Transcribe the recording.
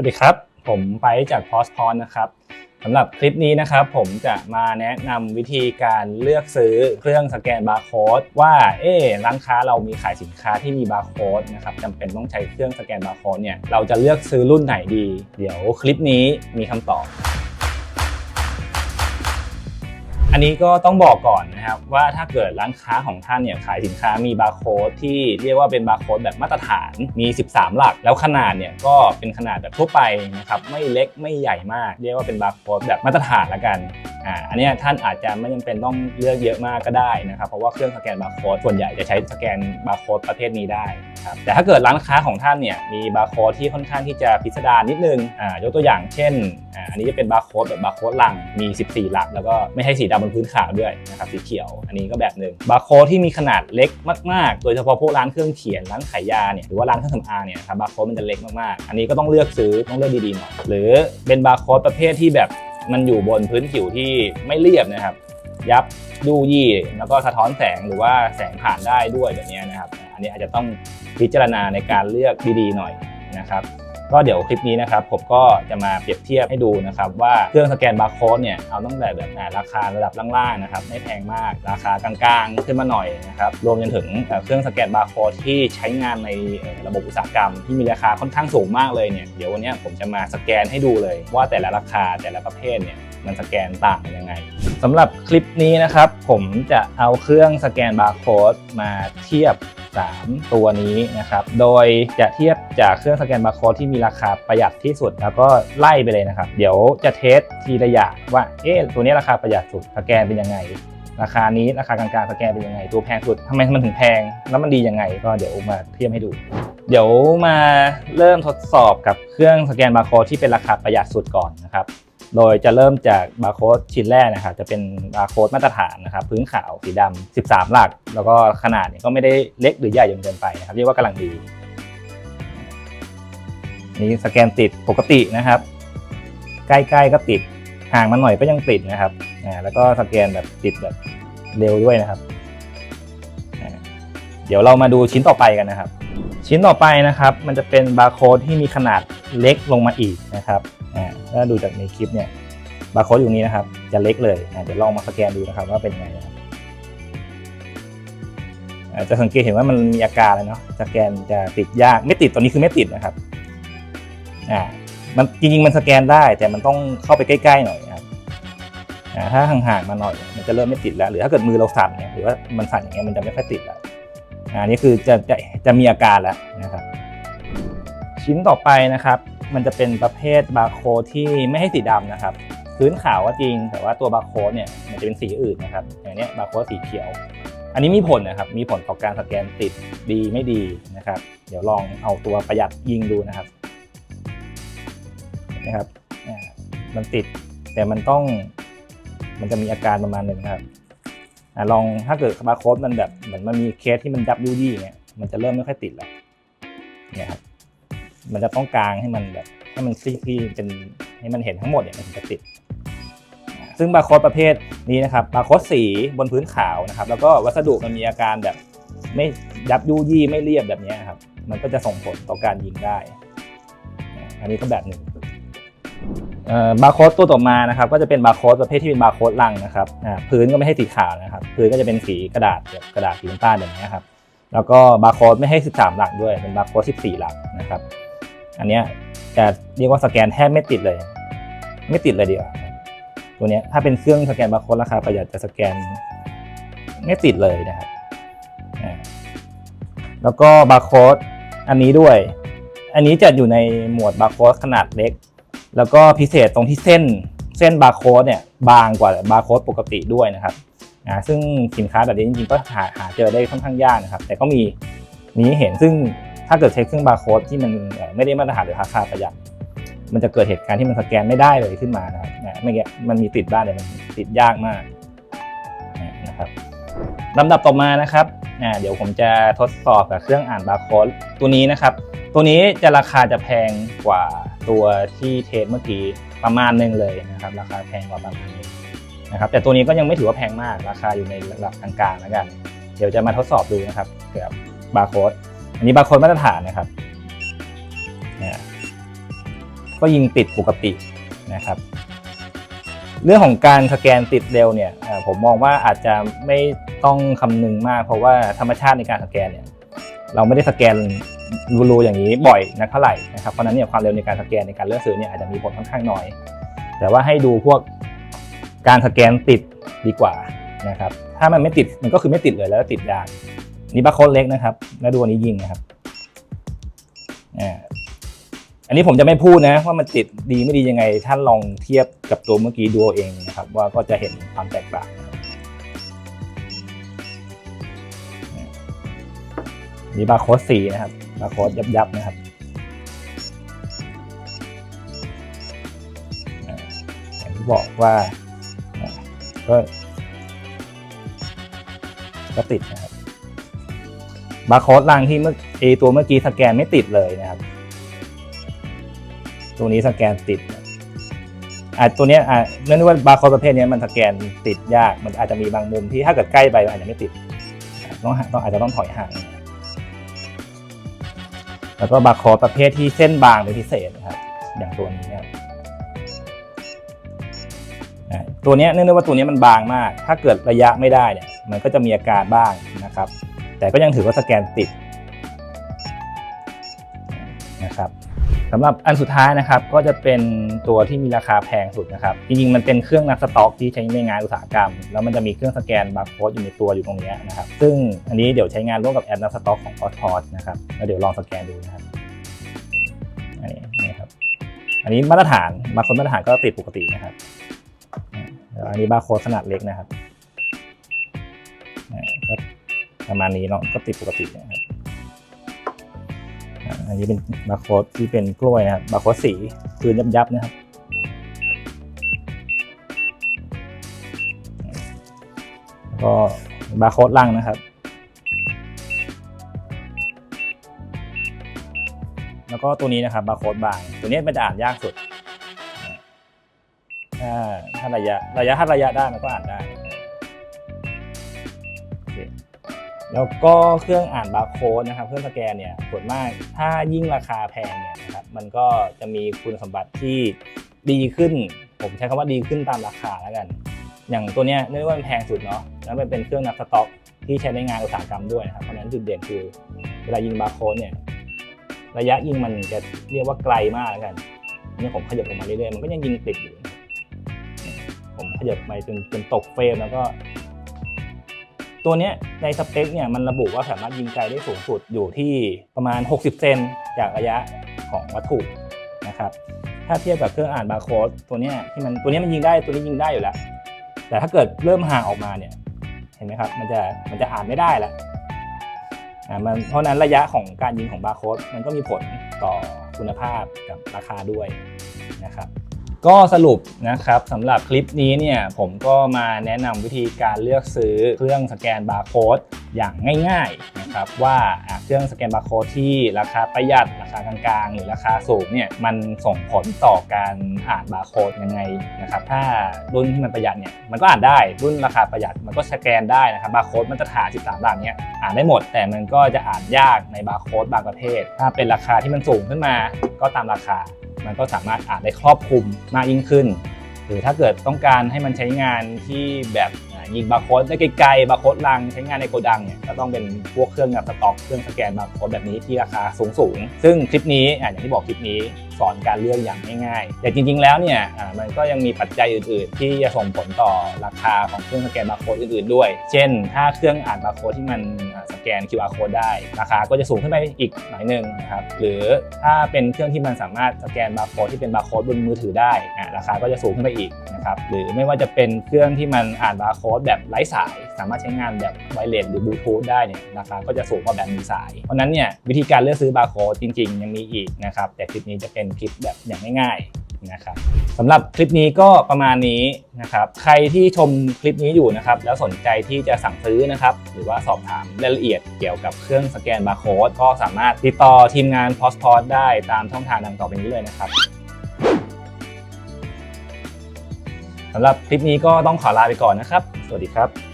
วัสดีครับ ผมไปจากพอสพอนนะครับสำหรับคลิปนี้นะครับ ผมจะมาแนะนำวิธีการเลือกซื้อเครื่องสแกนบาร์โค้ดว่าเอ๊ร้านค้าเรามีขายสินค้าที่มีบาร์โค้ดนะครับจำเป็นต้องใช้เครื่องสแกนบาร์โค้ดเนี่ยเราจะเลือกซื้อรุ่นไหนดี เดี๋ยวคลิปนี้มีคำตอบ นนี้ก็ต้องบอกก่อนนะครับว่าถ้าเกิดร้านค้าของท่านเนี่ยขายสินค้ามีบาร์โค้ดที่เรียกว่าเป็นบาร์โค้ดแบบมาตรฐานมี 13 หลัก แล้วขนาดเนี่ยก็เป็นขนาดแบบทั่วไปนะครับไม่เล็กไม่ใหญ่มาก เรียกว่าเป็นบาร์โค้ดแบบมาตรฐานละกัน อ่าอันนี้ท่านอาจจะไม่จำเป็นต้องเลือกเยอะมากก็ได้นะครับ เพราะว่าเครื่องสแกนบาร์โค้ดส่วนใหญ่จะใช้สแกนบาร์โค้ดประเภทนี้ได้ครับแต่ถ้าเกิดร้านค้าของท่านเนี่ยมีบาร์โค้ดที่ค่อนข้างที่จะพิสดารนิดนึงอ่ายกตัวอย่างเช่นอ่าอันนี้จะเป็นบาร์โค้ดแบบบาร์โค้ดลังมี 14 หลัก แล้วก็ไม่ใช่สีดำบนพื้นขาวด้วยนะครับสีเขียว อันนี้ก็แบบหนึ่งบาร์โค้ดที่มีขนาดเล็กมากๆ โดยเฉพาะพวกร้านเครื่องเขียนร้านขายยาเนี่ยหรือว่าร้านเครื่องสำอางเนี่ยครับบาร์โค้ดมันจะเล็กมากๆ อันนี้ก็ต้องเลือกซื้อต้องเลือกดีๆหน่อยหรือเป็นบาร์โค้ดประเภทที่แบบ มันอยู่บนพื้นผิวที่ไม่เรียบนะครับ ยับดูยี่แล้วก็สะท้อนแสงหรือว่าแสงผ่านได้ด้วยแบบนี้นะครับ อันนี้อาจจะต้องพิจารณาในการเลือกดีๆหน่อยนะครับ ก็เดี๋ยวคลิปนี้นะครับผมก็จะมาเปรียบเทียบให้ดูนะครับว่าเครื่องสแกนบาร์โค้ดเนี่ยเอาตั้งแต่แบบราคาระดับล่างๆนะครับไม่แพงมากราคากลางๆขึ้นมาหน่อยนะครับรวมจนถึงเครื่องสแกนบาร์โค้ดที่ใช้งานในระบบอุตสาหกรรม ที่มีราคาค่อนข้างสูงมากเลยเนี่ยเดี๋ยววันนี้ผมจะมาสแกนให้ดูเลย ว่าแต่ละราคาแต่ละประเภทเนี่ยมันสแกนต่างกันยังไงสำหรับคลิปนี้นะครับผมจะเอาเครื่องสแกนบาร์โค้ดมาเทียบ 3 ตัวนี้นะครับ โดยจะเทียบจากเครื่องสแกนบาร์โค้ดที่มีราคาประหยัดที่สุด แล้วก็ไล่ไปเลยนะครับ เดี๋ยวจะเทสทีละอย่างว่า เอ๊ะ ตัวนี้ราคาประหยัดสุด สแกนเป็นยังไง ราคานี้ราคากลางๆสแกนเป็นยังไง ตัวแพงสุดทำไมมันถึงแพง แล้วมันดียังไง ก็เดี๋ยวมาเทียบให้ดู เดี๋ยวมาเริ่มทดสอบกับเครื่องสแกนบาร์โค้ดที่เป็นราคาประหยัดสุดก่อนนะครับ โดยจะเริ่มจากบาร์โค้ดชิ้นแรกนะครับจะเป็นบาร์โค้ดมาตรฐานนะครับพื้นขาวสีดำ13 หลัก แล้วก็ขนาดเนี่ยก็ไม่ได้เล็กหรือใหญ่จนเกินไปนะครับเรียกว่ากำลังดีนี่สแกนติดปกตินะครับ ใกล้ๆก็ติดห่างมาหน่อยก็ยังติดนะครับอ่าแล้วก็สแกนแบบติดแบบเร็วด้วยนะครับ เดี๋ยวเรามาดูชิ้นต่อไปกันนะครับ ชิ้นต่อไปนะครับ มันจะเป็นบาร์โค้ดที่มีขนาดเล็กลงมาอีกนะครับ่าถ้าดูจากในคลิปเนี่ยบาร์โค้ดอยู่นี้นะครับ จะเล็กเลยเดี๋ยวลองมาสแกนดูนะครับว่าเป็นยังไงนะครับจะสังเกตเห็นว่ามันมีอาการแล้วเนาะสแกนจะติดยากไม่ติดตอนนี้คือไม่ติดนะครับอ่ามันจริงๆมันสแกนได้แต่มันต้องเข้าไปใกล้ๆหน่อยนะครับอ่าถ้าห่างๆมาหน่อยมันจะเริ่มไม่ติดแล้ว หรือถ้าเกิดมือเราสั่นเนี่ยหรือว่ามันสั่นอย่างเงี้ยมันจะไม่ค่อยติดแล้วอันนี้คือจะจะจะมีอาการแล้วนะครับ ชิ้นต่อไปนะครับ มันจะเป็นประเภทบาร์โค้ดที่ไม่ให้สีดำนะครับ พื้นขาวก็จริง แต่ว่าตัวบาร์โค้ดเนี่ยมันจะเป็นสีอื่นนะครับ อย่างนี้บาร์โค้ดสีเขียว อันนี้มีผลนะครับ มีผลต่อการสแกนติดดีไม่ดีนะครับ เดี๋ยวลองเอาตัวประหยัดยิงดูนะครับนะครับอ่ามันติดแต่มันต้องมันจะมีอาการประมาณหนึ่งนะครับอะลองถ้าเกิดบาร์โค้ดมันแบบเหมือนมันมีเคสที่มันยับยุยี่เนี่ยมันจะเริ่มไม่ค่อยติดแล้วเนี่ยครับ มันจะต้องกลางให้มันแบบให้มันคลี่ๆเป็นให้มันเห็นทั้งหมดเนี่ยมันถึงจะติด ซึ่งบาร์โค้ดประเภทนี้นะครับบาร์โค้ดสีบนพื้นขาวนะครับ แล้วก็วัสดุมันมีอาการแบบไม่ยับยุยี่ไม่เรียบแบบนี้ครับ มันก็จะส่งผลต่อการยิงได้ อันนี้ก็แบบหนึ่งบาร์โค้ดตัวต่อมานะครับ ก็จะเป็นบาร์โค้ดประเภทที่เป็นบาร์โค้ดลังนะครับพื้นก็ไม่ให้สีขาวนะครับ พื้นก็จะเป็นสีกระดาษแบบกระดาษสีน้ำตาลแบบนี้ครับแล้วก็บาร์โค้ดไม่ให้ 13 หลักด้วยเป็นบาร์โค้ด14 หลักนะครับ อันเนี้ยจะเรียกว่าสแกนแทบไม่ติดเลย ไม่ติดเลยดีกว่าตัวเนี้ยถ้าเป็นเครื่องสแกนบาร์โค้ดราคาประหยัดจะสแกนไม่ติดเลยนะครับแล้วก็บาร์โค้ดอันนี้ด้วย อันนี้จะอยู่ในหมวดบาร์โค้ดขนาดเล็ก แล้วก็พิเศษตรงที่เส้นเส้นบาร์โค้ดเนี่ยบางกว่าบาร์โค้ดปกติด้วยนะครับอ่าซึ่งสินค้าแบบนี้จริงๆก็หาหาเจอได้ค่อนข้างยากนะครับ แต่ก็มีนี้เห็นซึ่ง ถ้าเกิดใช้เครื่องบาร์โค้ดที่มันไม่ได้มาตรฐานหรือราคาประหยัดมันจะเกิดเหตุการณ์ที่มันสแกนไม่ได้เลยขึ้นมานะครับอ่าไม่แกมันมีติดบ้างแต่มันติดยากมากนะครับลำดับต่อมานะครับเดี๋ยวผมจะทดสอบกับเครื่องอ่านบาร์โค้ดตัวนี้นะครับ ตัวนี้จะราคาจะแพงกว่าตัวที่เทสเมื่อกี้ประมาณนึงเลยนะครับ ราคาแพงกว่าประมาณนึงนะครับ แต่ตัวนี้ก็ยังไม่ถือว่าแพงมาก ราคาอยู่ในระดับกลางๆแล้วกัน เดี๋ยวจะมาทดสอบดูนะครับเกี่ยวกับบาร์โค้ด อันนี้บาร์โค้ดมาตรฐานนะครับก็ยิงติดปกตินะครับ เรื่องของการสแกนติดเร็วเนี่ยผมมองว่าอาจจะไม่ต้องคำนึงมาก เพราะว่าธรรมชาติในการสแกนเนี่ยเราไม่ได้สแกนรูๆอย่างนี้บ่อยนักเท่าไหร่นะครับเพราะฉะนั้นเนี่ยความเร็วในการสแกนในการเลือกซื้อเนี่ยอาจจะมีผลค่อนข้างน้อย แต่ว่าให้ดูพวกการสแกนติดดีกว่านะครับ ถ้ามันไม่ติดมันก็คือไม่ติดเลยแล้วติดยาก นี่บาร์โค้ดเล็กนะครับ แล้วดูอันนี้ยิงนะครับอ่าอันนี้ผมจะไม่พูดนะว่ามันติดดีไม่ดียังไง ท่านลองเทียบกับตัวเมื่อกี้ดูเอาเองนะครับ ว่าก็จะเห็นความแตกต่างนะครับนี่บาร์โค้ดสีนะครับบาร์โค้ดยับยับๆนะครับอย่างที่บอกว่าอ่าก็ก็ติดนะครับ บาร์โค้ดล่างที่เมื่อเอตัวเมื่อกี้สแกนไม่ติดเลยนะครับ ตัวนี้สแกนติดอะตัวนี้อะเนื่องด้วยว่าบาร์โค้ดประเภทนี้มันสแกนติดยาก มันอาจจะมีบางมุมที่ถ้าเกิดใกล้ไปมันอาจจะไม่ติด ต้องหาต้องอาจจะต้องถอยห่างแล้วก็บาร์โค้ดประเภทที่เส้นบางเป็นพิเศษนะครับ อย่างตัวนี้นะครับตัวนี้เนื่องด้วยว่าตัวนี้มันบางมาก ถ้าเกิดระยะไม่ได้เนี่ย มันก็จะมีอาการบ้างนะครับ แต่ก็ยังถือว่าสแกนติดนะครับสำหรับอันสุดท้ายนะครับก็จะเป็นตัวที่มีราคาแพงสุดนะครับจริงๆมันเป็นเครื่องนักสต็อกที่ใช้ในงานอุตสาหกรรม แล้วมันจะมีเครื่องสแกนบาร์โค้ดอยู่ในตัวอยู่ตรงนี้นะครับซึ่งอันนี้เดี๋ยวใช้งานร่วมกับแอปนักสต็อกของ p o s t p o s นะครับแล้วเดี๋ยวลองสแกนดูนะครับอันนี้นี่ครับอันนี้มาตรฐานบางคนมาตรฐานก็ติดปกตินะครับแล้วอันนี้บาร์โค้ดขนาดเล็กนะครับก็ ประมาณนี้เนาะก็ติดปกตินะครับอันนี้เป็นบาร์โค้ดที่เป็นกล้วยนะครับบาร์โค้ดสีคืนยับยับนะครับแล้วก็บาร์โค้ดล่างนะครับ แล้วก็ตัวนี้นะครับบาร์โค้ดบาง ตัวนี้มันจะอ่านยากสุดถ้าถ้าระยะระยะถ้าระยะได้มันก็อ่านได้ แล้วก็เครื่องอ่านบาร์โค้ดนะครับเครื่องสแกนเนี่ยส่วนมากถ้ายิ่งราคาแพงเนี่ยนะครับมันก็จะมีคุณสมบัติที่ดีขึ้น ผมใช้คำว่าดีขึ้นตามราคาแล้วกัน อย่างตัวเนี้ยเนื่องจากว่ามันแพงสุดเนาะแล้วมันเป็นเครื่องนับสต็อกที่ใช้ในงานอุตสาหกรรมด้วยนะครับเพราะฉะนั้นจุดเด่นคือเวลายิงบาร์โค้ดเนี่ยระยะยิงมันจะเรียกว่าไกลมากแล้วกันเนี่ยผมขยับลงมาเรื่อยๆมันก็ยังยิงติดอยู่ผมขยับไปจนจนตกเฟรมแล้วก็ ตัวนี้ในสเปคเนี่ยมันระบุว่าสามารถยิงไกลได้สูงสุดอยู่ที่ประมาณ 60 เซนจากระยะของวัตถุนะครับถ้าเทียบกับเครื่องอ่านบาร์โค้ดตัวนี้ที่มันตัวนี้มันยิงได้ตัวนี้ยิงได้อยู่แล้ว แต่ถ้าเกิดเริ่มห่างออกมาเนี่ยเห็นไหมครับมันจะมันจะอ่านไม่ได้แล้วอ่ามันเพราะนั้นระยะของการยิงของบาร์โค้ดมันก็มีผลต่อคุณภาพกับราคาด้วยนะครับ ก็สรุปนะครับสำหรับคลิปนี้เนี่ยผมก็มาแนะนำวิธีการเลือกซื้อเครื่องสแกนบาร์โค้ดอย่างง่ายๆนะครับว่าเครื่องสแกนบาร์โค้ดที่ราคาประหยัด ราคากลางๆ หรือราคาสูงเนี่ยมันส่งผลต่อการอ่านบาร์โค้ดยังไงนะครับถ้ารุ่นที่มันประหยัดเนี่ยมันก็อ่านได้รุ่นราคาประหยัดมันก็สแกนได้นะครับบาร์โค้ดมาตรฐาน13หลักเนี่ยอ่านได้หมด แต่มันก็จะอ่านยากในบาร์โค้ดบางประเภท ถ้าเป็นราคาที่มันสูงขึ้นมาก็ตามราคา มันก็สามารถอ่านได้ครอบคลุมมากยิ่งขึ้น หรือถ้าเกิดต้องการให้มันใช้งานที่แบบยิงบาร์โค้ดได้ไกลๆบาร์โค้ดลังใช้งานในโกดังเนี่ยก็ต้องเป็นพวกเครื่องกับสต็อกเครื่องสแกนบาร์โค้ดแบบนี้ที่ราคาสูงสูงๆซึ่งคลิปนี้อย่างที่บอกคลิปนี้สอนการเลือกอย่างง่ายๆ แต่จริงๆแล้วเนี่ยมันก็ยังมีปัจจัยอื่นๆ ที่จะส่งผลต่อราคาของเครื่องสแกนบาร์โค้ดอื่นๆด้วย เช่น ถ้าเครื่องอ่านบาร์โค้ดที่มัน สแกน QR code ได้ ราคาก็จะสูงขึ้นไปอีกหน่อยหนึงนะครับหรือถ้าเป็นเครื่องที่มันสามารถสแกนบาร์โค้ดที่เป็นบาร์โค้ดบนมือถือได้ราคาก็จะสูงขึ้นไปอีกนะครับหรือไม่ว่าจะเป็นเครื่องที่มันอ่านบาร์โค้ดแบบไร้สาย สามารถใช้งานแบบไวเลสหรือบลูทูธได้เนี่ยราคาก็จะสูงกว่าแบบมีสาย เพราะฉะนั้นเนี่ยวิธีการเลือกซื้อบาร์โค้ดจริง ๆ ยังมีอีกนะครับแต่คลิปนี้จะเป็นคลิปแบบอย่างง่ายๆ นะครับสำหรับคลิปนี้ก็ประมาณนี้นะครับ ใครที่ชมคลิปนี้อยู่นะครับ แล้วสนใจที่จะสั่งซื้อนะครับ หรือว่าสอบถามรายละเอียดเกี่ยวกับเครื่องสแกนบาร์โค้ดก็สามารถติดต่อทีมงาน p o s t p o s ได้ตามช่องทางดังต่อไปนี้เลยนะครับสำหรับคลิปนี้ก็ต้องขอลาไปก่อนนะครับ สวัสดีครับ